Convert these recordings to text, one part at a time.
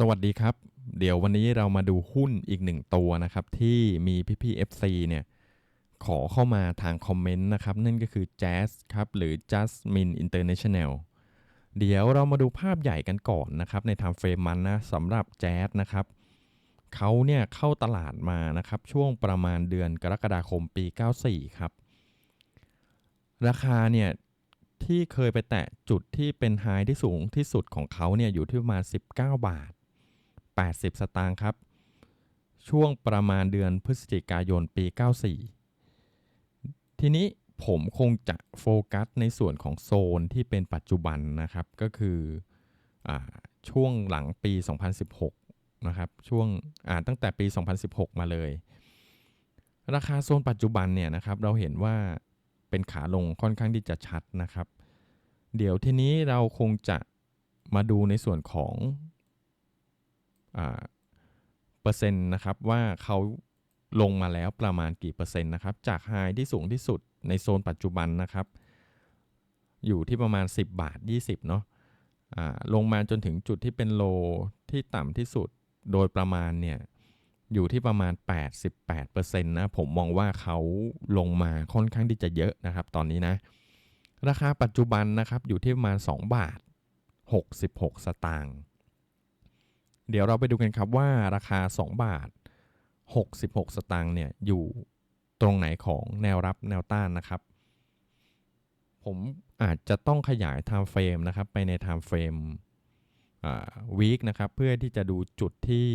สวัสดีครับ เดี๋ยววันนี้เรามาดูหุ้นอีกหนึ่งตัวนะครับ ที่มีพี่ๆ FC เนี่ย ขอเข้ามาทางคอมเมนต์นะครับ นั่นก็คือ Jazz ครับ หรือ Jasmine International เดี๋ยวเรามาดูภาพใหญ่กันก่อนนะครับ ใน time frame มันนะสำหรับ Jazz นะครับ เขาเนี่ยเข้าตลาดมานะครับ ช่วงประมาณเดือนกรกฎาคมปี 94 ครับ ราคาเนี่ยที่เคยไปแตะจุดที่เป็นไฮที่สูงที่สุดของเขาเนี่ยอยู่ที่ประมาณ 19 บาท 80 สตางค์ครับ ช่วงประมาณเดือนพฤศจิกายนปี 94 ทีนี้ผมคงจะโฟกัสในส่วนของโซนที่เป็นปัจจุบันนะครับ ก็คืออช่วงหลังปี 2016 นะครับ ช่วงตั้งแต่ปี 2016 มาเลย ราคาโซนปัจจุบันเนี่ยนะครับ เราเห็นว่าเป็นขาลงค่อนข้างที่จะชัดนะครับ เดี๋ยวทีนี้เราคงจะมาดูในส่วนของ เปอร์เซ็นต์นะครับว่าเขาลงมาแล้วประมาณกี่เปอร์เซ็นต์นะครับจากไฮที่สูงที่สุดในโซนปัจจุบันนะครับ อยู่ที่ประมาณ 10 บาท 20เนาะลงมาจนถึงจุดที่เป็นโลที่ต่ำที่สุดโดยประมาณเนี่ยอยู่ที่ประมาณ 88%นะผมมองว่าเขาลงมาค่อนข้างที่จะเยอะนะครับ ตอนนี้นะ ราคาปัจจุบันนะครับอยู่ที่ประมาณ 2 บาท 66 สตางค์ เดี๋ยวเราไปดูกันครับว่าราคา 2 บาท 66 สตางค์เนี่ยอยู่ตรงไหนของแนวรับแนวต้านนะครับ ผมอาจจะต้องขยาย time frame นะครับไปใน time frame วีคนะครับเพื่อที่จะดูจุดที่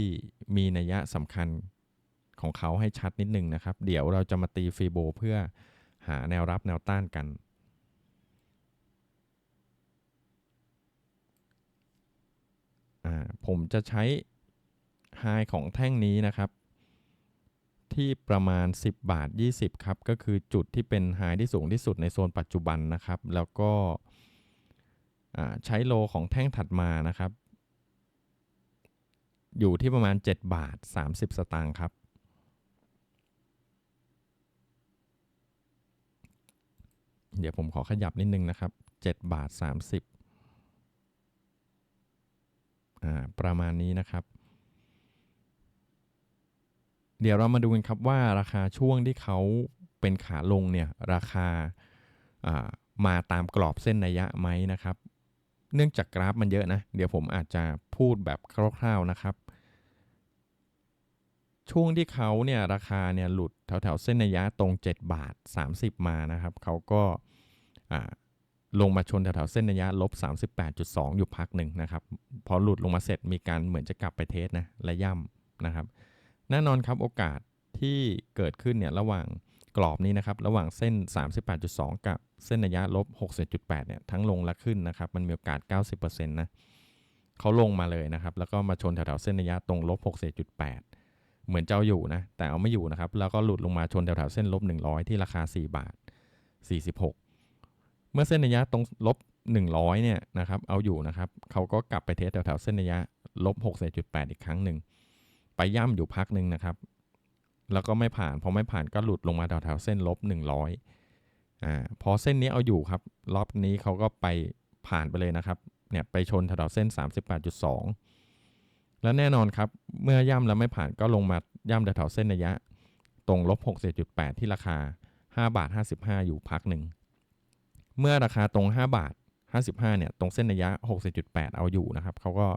มีนัยสำคัญของเขาให้ชัดนิดนึงนะครับ เดี๋ยวเราจะมาตีฟีโบเพื่อหาแนวรับแนวต้านกัน ผมจะใช้ไฮของแท่งนี้นะครับ ที่ประมาณ 10 บาท 20 ครับ ก็คือจุดที่เป็นไฮที่สูงที่สุดในโซนปัจจุบันนะครับ แล้วก็ใช้โลของแท่งถัดมานะครับ อยู่ที่ประมาณ 7 บาท 30 สตางค์ครับ เดี๋ยวผมขอขยับนิดนึงนะครับ 7 บาท 30 ประมาณนี้นะครับ เดี๋ยวเรามาดูกันครับว่าราคาช่วงที่เขาเป็นขาลงเนี่ยราคาามาตามกรอบเส้นนัยยะไหมนะครับ เนื่องจากกราฟมันเยอะนะ เดี๋ยวผมอาจจะพูดแบบคร่าวๆนะครับ ช่วงที่เขาเนี่ยราคาเนี่ยหลุดแถวๆเส้นระยะตรง 7 บาท 30 มานะครับเขาก็ ลงมาชนแถวๆเส้นระยะลบ38.2 อยู่พักหนึ่งนะครับ พอหลุดลงมาเสร็จมีการเหมือนจะกลับไปเทสนะและย่ำนะครับ แน่นอนครับโอกาสที่เกิดขึ้นเนี่ยระหว่างกรอบนี้นะครับ ระหว่างเส้น 38.2 กับเส้นระยะลบ60.8เนี่ยทั้งลงและขึ้นนะครับ มันมีโอกาส 90%นะเขาลงมาเลยนะครับ แล้วก็มาชนแถวๆเส้นระยะตรงลบ60.8 เหมือนเจ้าอยู่นะ แต่เอาไม่อยู่นะครับ แล้วก็หลุดลงมาชนแถวๆเส้นลบ100 ที่ราคา 4 บาท 46 เมื่อเส้นระยะตรงลบ100เนี่ยนะครับเอาอยู่นะครับเขาก็กลับไปเทสแถวๆเส้นระยะลบ6.8 อีกครั้งหนึ่งไปย่ำอยู่พักหนึ่งนะครับ แล้วก็ไม่ผ่านพอไม่ผ่านก็หลุดลงมาแถวๆเส้นลบ100อ่าพอเส้นนี้เอาอยู่ครับ รอบนี้เขาก็ไปผ่านไปเลยนะครับเนี่ยไปชนแถวๆเส้น 38.2 แล้วแน่นอนครับ เมื่อย่ำแล้วไม่ผ่านก็ลงมาย่ำแถวๆเส้นระยะ ตรงลบ60.8ที่ราคา 5 บาท 55 อยู่พักหนึ่ง เมื่อราคาตรง 5 บาท 55 เนี่ย ตรงเส้นระยะ 60.8 เอาอยู่นะครับ เขาก็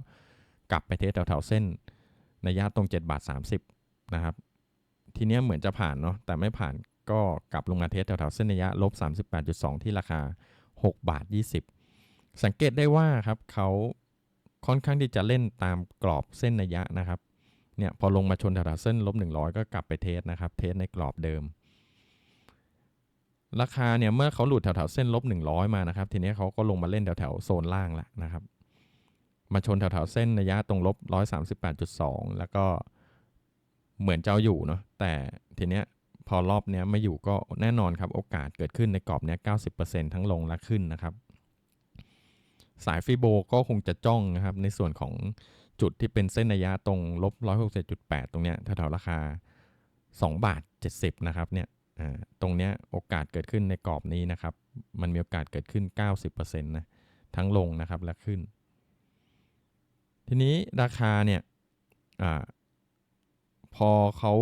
กลับไปเทสแถวๆเส้นระยะตรง 7 บาท 30 นะครับ ทีนี้เหมือนจะผ่านเนาะ แต่ไม่ผ่านก็กลับลงมาเทสแถวๆเส้นระยะลบ 38.2 ที่ราคา 6 บาท 20 สังเกตได้ว่าครับเขาค่อนข้างที่จะเล่นตามกรอบเส้นระยะนะครับ เนี่ยพอลงมาชนแถวๆเส้นลบ 100 ก็กลับไปเทสนะครับ เทสในกรอบเดิม ราคาเนี่ยเมื่อเขาหลุดแถวๆเส้นลบ 100 มานะครับ ทีนี้เขาก็ลงมาเล่นแถวๆโซนล่างแล้วนะครับ มาชนแถวๆเส้นระยะตรงลบ 138.2 แล้วก็เหมือนจะอาอยู่เนาะแต่ทีเนี้ยพอรอบเนี้ยไม่อยู่ก็แน่นอนครับ โอกาสเกิดขึ้นในกรอบเนี้ย90%ทั้งลงและขึ้นนะครับ สายฟีโบก็คงจะจ้องนะครับ ในส่วนของจุดที่เป็นเส้นระยะตรงลบ 167.8 ตรงเนี้ยแถวๆราคา 2 บาท 70 นะครับเนี่ย ตรงเนี้ยโอกาสเกิดขึ้นในกรอบนี้นะครับ มันมีโอกาสเกิดขึ้น 90%นะทั้งลงนะครับและขึ้น ทีนี้ราคาเนี่ยอพอเขา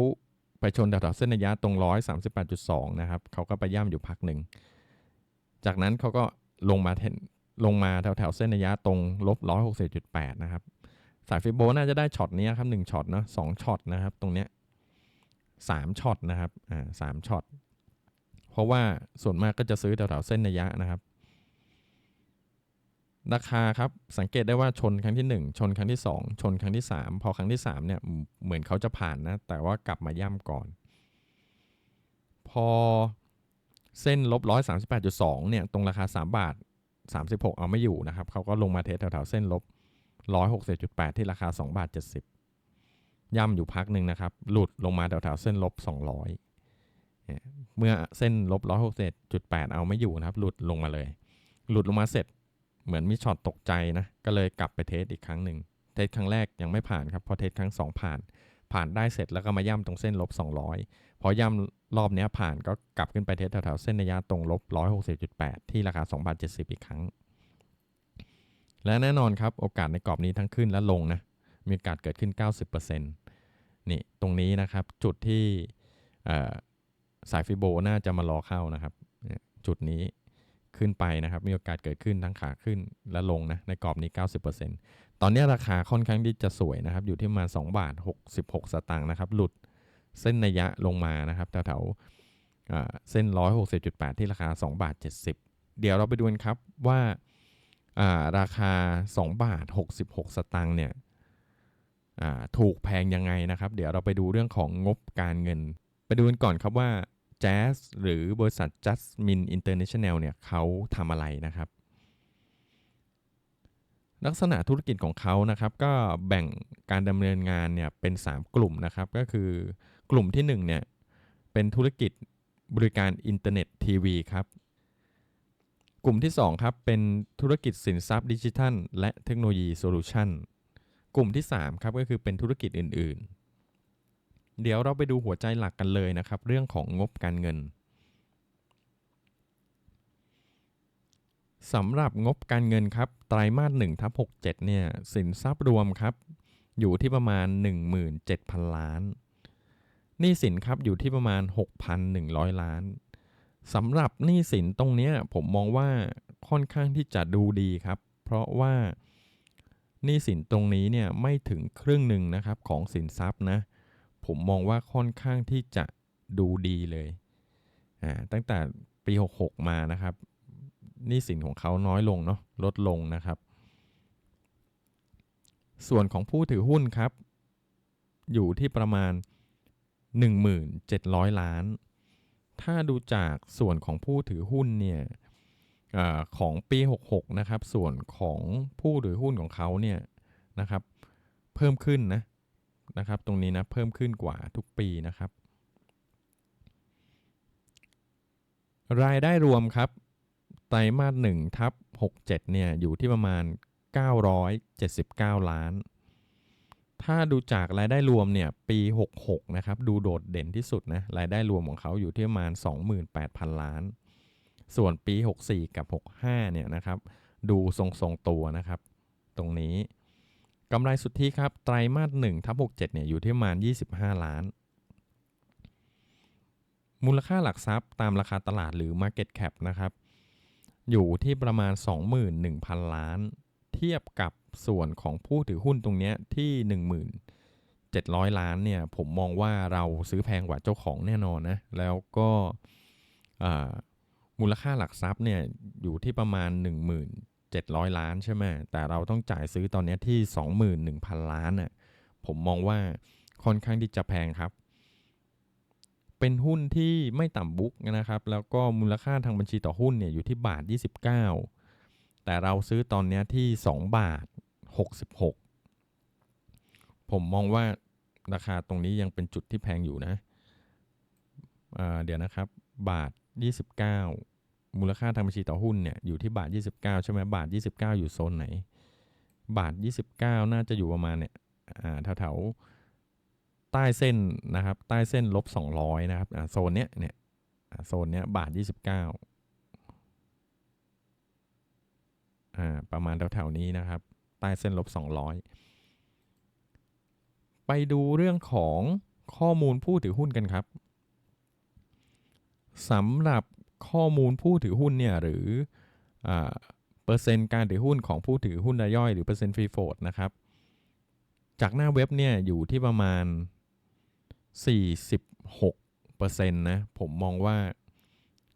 ไปชนแถวๆเส้นระยะตรงร้อยสามสิบแปดจุดสองนะครับเขาก็ไปย่ำอยู่พักหนึ่ง จากนั้นเขาก็ลงมาเทนลงมาแถวๆเส้นระยะตรงลบร้อยหกสิบจุดแปดนะครับ สายฟิโบน่าจะได้ช็อตนี้ครับหนึ่งช็อตเนาะสองช็อตนะครับ ตรงเนี้ย สามช็อตนะครับอ่าสามช็อตเพราะว่าส่วนมากก็จะซื้อแถวๆเส้นระยะนะครับ ราคาครับสังเกตได้ว่าชนครั้งที่ 1 ชนครั้งที่ 2 ชนครั้งที่ 3 พอครั้งที่3เนี่ยเหมือนเขาจะผ่านนะแต่ว่ากลับมาย่ำก่อน พอเส้นลบร้อยสามสิบแปดจุดสองเนี่ยตรงราคา3บาท36เอาไม่อยู่นะครับเขาก็ลงมาเทสแถวๆเส้นลบร้อยหกสิบจุดแปดที่ราคา2บาท70 ย่ำอยู่พักหนึ่งนะครับ หลุดลงมาแถวๆเส้นลบ 200เนี่ยเมื่อเส้นลบร้อยหกสิบจุดแปดเอาไม่อยู่นะครับ หลุดลงมาเลย หลุดลงมาเสร็จเหมือนมีช็อตตกใจนะ ก็เลยกลับไปเทสอีกครั้งหนึ่ง เทสครั้งแรกยังไม่ผ่านครับ พอเทสครั้งสองผ่าน ผ่านได้เสร็จแล้วก็มาย่ำตรงเส้นลบ 200 พอย่ำรอบนี้ผ่านก็กลับขึ้นไปเทสแถวๆเส้นระยะตรงลบ160.8 ที่ราคา2บาท70 อีกครั้ง และแน่นอนครับโอกาสในกรอบนี้ทั้งขึ้นและลงนะมีโอกาสเกิดขึ้น 90% นี่ตรงนี้นะครับจุดที่สายฟิโบน่าจะมารอเข้านะครับจุดนี้ขึ้นไปนะครับ มีโอกาสเกิดขึ้นทั้งขาขึ้นและลงนะในกรอบนี้ 90%ตอนนี้ราคาค่อนข้างที่จะสวยนะครับ อยู่ที่มา 2 บาท 66 สตางค์นะครับ หลุดเส้นระยะลงมานะครับแถวๆอ่าเส้น 160.8 ที่ราคา 2 บาท 70 เดี๋ยวเราไปดูกันครับว่าาราคา 2 บาท 66 สตางค์เนี่ย ถูกแพงยังไงนะครับ เดี๋ยวเราไปดูเรื่องของงบการเงิน ไปดูกันก่อนครับว่า Jazz หรือบริษัท Jasmine International เนี่ยเขาทำอะไรนะครับ ลักษณะธุรกิจของเขานะครับก็แบ่งการดำเนินงานเนี่ยเป็น 3 กลุ่มนะครับ ก็คือกลุ่มที่1เนี่ยเป็นธุรกิจบริการอินเทอร์เน็ตทีวีครับ กลุ่มที่ 2 ครับ เป็นธุรกิจสินทรัพย์ดิจิทัล และเทคโนโลยีโซลูชัน กลุ่มที่3ครับก็คือเป็นธุรกิจอื่นๆ เดี๋ยวเราไปดูหัวใจหลักกันเลยนะครับ เรื่องของงบการเงินสำหรับงบการเงินครับไตรมาส1ทับ67เนี่ยสินทรัพย์รวมครับอยู่ที่ประมาณ 17,000 ล้านหนี้สินครับอยู่ที่ประมาณ 6,100 ล้านสำหรับหนี้สินตรงนี้ผมมองว่าค่อนข้างที่จะดูดีครับ เพราะว่า หนี้สินตรงนี้เนี่ยไม่ถึงครึ่งหนึ่งนะครับของสินทรัพย์นะ ผมมองว่าค่อนข้างที่จะดูดีเลยอ่าตั้งแต่ปี 66 มานะครับหนี้สินของเขาน้อยลงเนาะลดลงนะครับ ส่วนของผู้ถือหุ้นครับ อยู่ที่ประมาณ 1,700 ล้าน ถ้าดูจากส่วนของผู้ถือหุ้นเนี่ย อของปี 66 นะครับ ส่วนของผู้ถือหุ้นของเขาเนี่ยนะครับ เพิ่มขึ้นนะนะครับ ตรงนี้นะเพิ่มขึ้นกว่าทุกปีนะครับ รายได้รวมครับ ไตรมาส1ทับ67 เนี่ยอยู่ที่ประมาณ 979 ล้าน ถ้าดูจากรายได้รวมเนี่ยปี 66 นะครับ ดูโดดเด่นที่สุดนะรายได้รวมของเขาอยู่ที่ประมาณ 28,000 ล้าน ส่วนปี 64 กับ 65 เนี่ยนะครับ ดูทรงๆตัวนะครับ ตรงนี้กำไรสุทธิครับ ไตรมาส1ทับ67 เนี่ยอยู่ที่ประมาณ 25 ล้าน มูลค่าหลักทรัพย์ตามราคาตลาดหรือ Market Cap นะครับ อยู่ที่ประมาณ 21,000 ล้าน เทียบกับส่วนของผู้ถือหุ้นตรงนี้ที่ 1,700 ล้านเนี่ย ผมมองว่าเราซื้อแพงกว่าเจ้าของแน่นอนนะ แล้วก็ มูลค่าหลักทรัพย์เนี่ยอยู่ที่ประมาณ 1,700 ล้านใช่ไหมแต่เราต้องจ่ายซื้อตอนนี้ที่ 21,000 ล้านน่ะผมมองว่าค่อนข้างที่จะแพงครับ เป็นหุ้นที่ไม่ต่ำบุ๊กนะครับ แล้วก็มูลค่าทางบัญชีต่อหุ้นเนี่ยอยู่ที่บาท 29 แต่เราซื้อตอนนี้ที่ 2 บาท 66 ผมมองว่าราคาตรงนี้ยังเป็นจุดที่แพงอยู่นะอ่าเดี๋ยวนะครับ บาท 29 มูลค่าทางบัญชีต่อหุ้นเนี่ยอยู่ที่บาท 29 ใช่ไหมบาท 29 อยู่โซนไหน บาท 29 น่าจะอยู่ประมาณเนี่ยอ่าแถวๆใต้เส้นนะครับ ใต้เส้นลบ 200 นะครับอ่าโซนเนี้ยเนี่ยโซนเนี้ยบาท 29อ่าประมาณแถวๆนี้นะครับ ใต้เส้นลบ 200 ไปดูเรื่องของข้อมูลผู้ถือหุ้นกันครับสำหรับ ข้อมูลผู้ถือหุ้นเนี่ยหรืออเปอร์เซ็นต์การถือหุ้นของผู้ถือหุ้นรายย่อยหรือเปอร์เซ็นต์ฟรีโฟดนะครับ จากหน้าเว็บเนี่ยอยู่ที่ประมาณ 46%นะผมมองว่า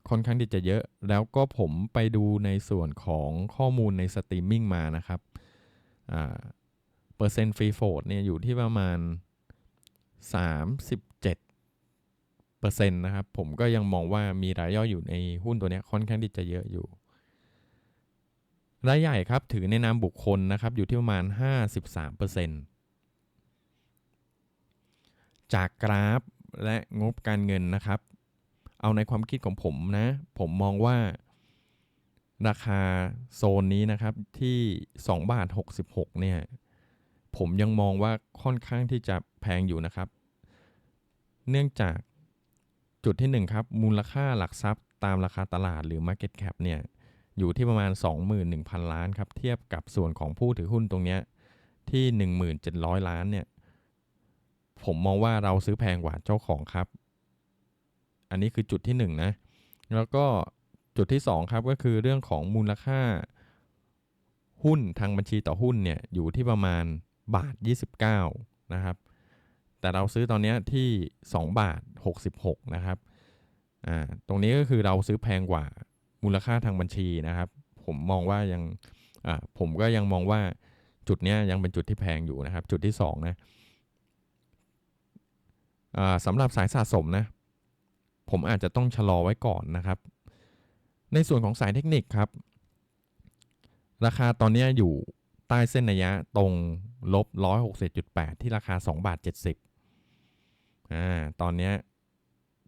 ค่อนข้างที่จะเยอะ แล้วก็ผมไปดูในส่วนของข้อมูลในสตรีมมิ่งมานะครับเปอร์เซ็นต์ฟรีโฟดเนี่ยอยู่ที่ประมาณ 37 อร์เซ็นต์นะครับ ผมก็ยังมองว่ามีรายย่อยอยู่ในหุ้นตัวนี้ค่อนข้างที่จะเยอะอยู่ รายใหญ่ครับถือในนามบุคคลนะครับ อยู่ที่ประมาณ 53เปอร์เซ็นต์จากกราฟและงบการเงินนะครับ เอาในความคิดของผมนะ ผมมองว่าราคาโซนนี้นะครับที่ 2 บาท 66 เนี่ย ผมยังมองว่าค่อนข้างที่จะแพงอยู่นะครับ เนื่องจาก จุดที่ 1 ครับ มูลค่าหลักทรัพย์ตามราคาตลาดหรือ Market Cap เนี่ยอยู่ที่ประมาณ 21,000 ล้านครับ เทียบกับส่วนของผู้ถือหุ้นตรงเนี้ยที่ 1,700 ล้านเนี่ยผมมองว่าเราซื้อแพงกว่าเจ้าของครับ อันนี้คือจุดที่ 1 นะ แล้วก็จุดที่ 2 ครับก็คือเรื่องของมูลค่า หุ้นทางบัญชีต่อหุ้นเนี่ยอยู่ที่ประมาณบาท 29 นะครับ แต่เราซื้อตอนนี้ที่ 2 บาท 66 นะครับอ่าตรงนี้ก็คือเราซื้อแพงกว่ามูลค่าทางบัญชีนะครับ ผมมองว่ายังอ่าผมก็ยังมองว่าจุดนี้ยยังเป็นจุดที่แพงอยู่นะครับ จุดที่ 2 นะอ่าสำหรับสายสะสมนะ ผมอาจจะต้องชะลอไว้ก่อนนะครับ ในส่วนของสายเทคนิคครับ ราคาตอนนี้อยู่ใต้เส้นระยะตรงลบ160.8 ที่ราคา 2 บาท 70 อ่าตอนเนี้ย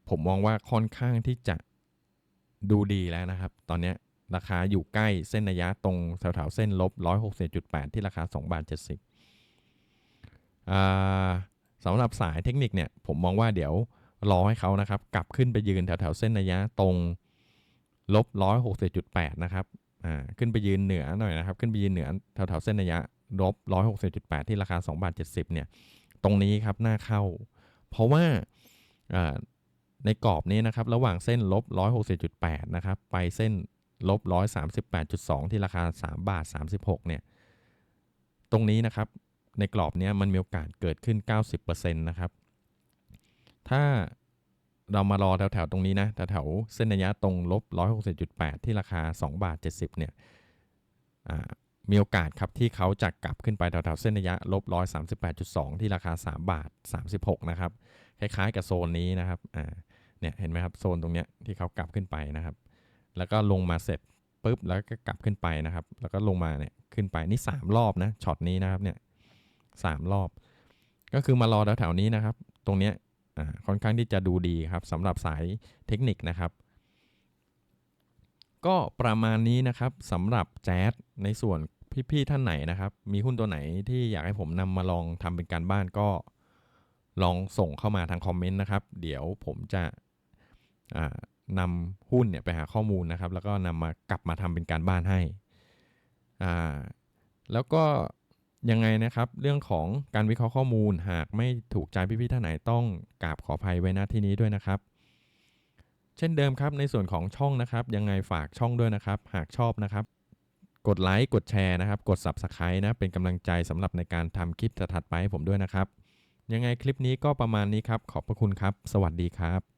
ผมมองว่าค่อนข้างที่จะดูดีแล้วนะครับ ตอนเนี้ยราคาอยู่ใกล้เส้นระยะตรงแถวๆเส้นลบ 160.8 ที่ราคา 2 บาท 70อ่าสำหรับสายเทคนิคเนี่ยผมมองว่าเดี๋ยวรอให้เขานะครับ กลับขึ้นไปยืนแถวๆเส้นระยะตรงลบ 160.8 นะครับอ่าขึ้นไปยืนเหนือหน่อยนะครับ ขึ้นไปยืนเหนือแถวๆเส้นระยะลบ 160.8 ที่ราคา 2 บาท 70 เนี่ย ตรงนี้ครับหน่าเข้า เพราะว่าในกรอบนี้นะครับ ระหว่างเส้นลบ160.8 นะครับ ไปเส้นลบ138.2 ที่ราคา 3 บาท 36 เนี่ย ตรงนี้นะครับ ในกรอบนี้มันมีโอกาสเกิดขึ้น 90%นะครับ ถ้าเรามารอแถวๆตรงนี้นะแถวๆเส้นระยะตรงลบ160.8 ที่ราคา 2 บาท 70 เนี่ย มีโอกาสครับที่เขาจะกลับขึ้นไปแถวๆเส้นระยะลบ138.2ที่ราคา3บาท36นะครับ คล้ายๆกับโซนนี้นะครับ อ่า เนี่ยเห็นไหมครับโซนตรงเนี้ยที่เขากลับขึ้นไปนะครับ แล้วก็ลงมาเสร็จปุ๊บแล้วก็กลับขึ้นไปนะครับ แล้วก็ลงมาเนี่ยขึ้นไปนี่3รอบนะช็อตนี้นะครับเนี่ยสามรอบ ก็คือมารอแถวๆนี้นะครับ ตรงเนี้ยค่อนข้างที่จะดูดีครับสำหรับสายเทคนิคนะครับ ก็ประมาณนี้นะครับสำหรับแจ๊สในส่วน พี่ท่านไหนนะครับ มีหุ้นตัวไหนที่อยากให้ผมนำมาลองทำเป็นการบ้านก็ลองส่งเข้ามาทางคอมเมนต์นะครับ เดี๋ยวผมจะนำหุ้นเนี่ยไปหาข้อมูลนะครับ แล้วก็นำมากลับมาทำเป็นการบ้านให้อ่าแล้วก็ยังไงนะครับเรื่องของการวิเคราะห์ข้อมูลหากไม่ถูกใจพี่ๆท่านไหนต้องกราบขออภัยไว้ณที่นี้ด้วยนะครับ เช่นเดิมครับในส่วนของช่องนะครับ ยังไงฝากช่องด้วยนะครับ หากชอบนะครับ กดไลค์กดแชร์นะครับ กด Subscribe นะ เป็นกำลังใจสำหรับในการทำคลิปถัดไปให้ผมด้วยนะครับ ยังไงคลิปนี้ก็ประมาณนี้ครับ ขอบพระคุณครับ สวัสดีครับ